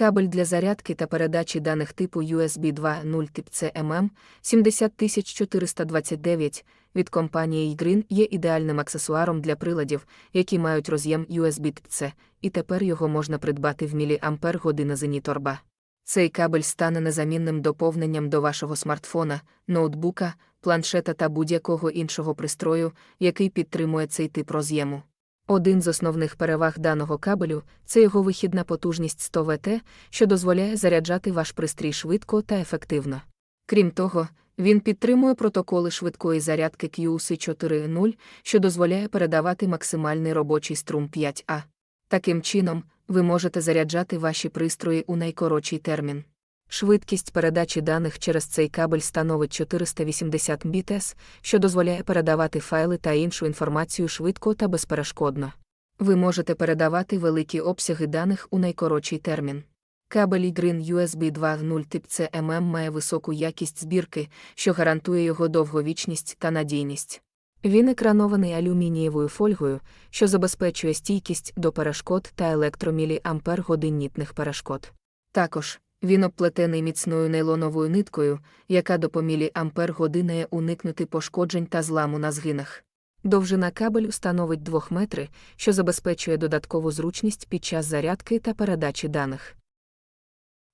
Кабель для зарядки та передачі даних типу USB 2.0 тип CMM 70429 від компанії iGreen є ідеальним аксесуаром для приладів, які мають роз'єм USB Type-C, і тепер його можна придбати в міліампер година Зеніторба. Цей кабель стане незамінним доповненням до вашого смартфона, ноутбука, планшета та будь-якого іншого пристрою, який підтримує цей тип роз'єму. Один з основних переваг даного кабелю це його вихідна потужність 100 Вт, що дозволяє заряджати ваш пристрій швидко та ефективно. Крім того, він підтримує протоколи швидкої зарядки QC 4.0, що дозволяє передавати максимальний робочий струм 5А. Таким чином, ви можете заряджати ваші пристрої у найкоротший термін. Швидкість передачі даних через цей кабель становить 480 Mbps, що дозволяє передавати файли та іншу інформацію швидко та безперешкодно. Ви можете передавати великі обсяги даних у найкоротший термін. Кабель iGreen USB 2.0 тип CMM має високу якість збірки, що гарантує його довговічність та надійність. Він екранований алюмінієвою фольгою, що забезпечує стійкість до перешкод та електроміліампер-годиннітних перешкод. Також він обплетений міцною нейлоновою ниткою, яка допомілі ампер годинає уникнути пошкоджень та зламу на згинах. Довжина кабелю становить 2 метри, що забезпечує додаткову зручність під час зарядки та передачі даних.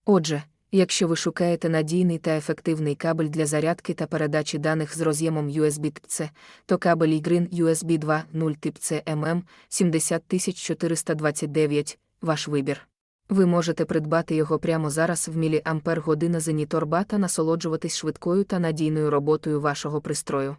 Отже, якщо ви шукаєте надійний та ефективний кабель для зарядки та передачі даних з роз'ємом USB Type-C, то кабель iGreen USB 2.0 тип CMM 70429 – ваш вибір. Ви можете придбати його прямо зараз в міліампер година Зеніторба та насолоджуватись швидкою та надійною роботою вашого пристрою.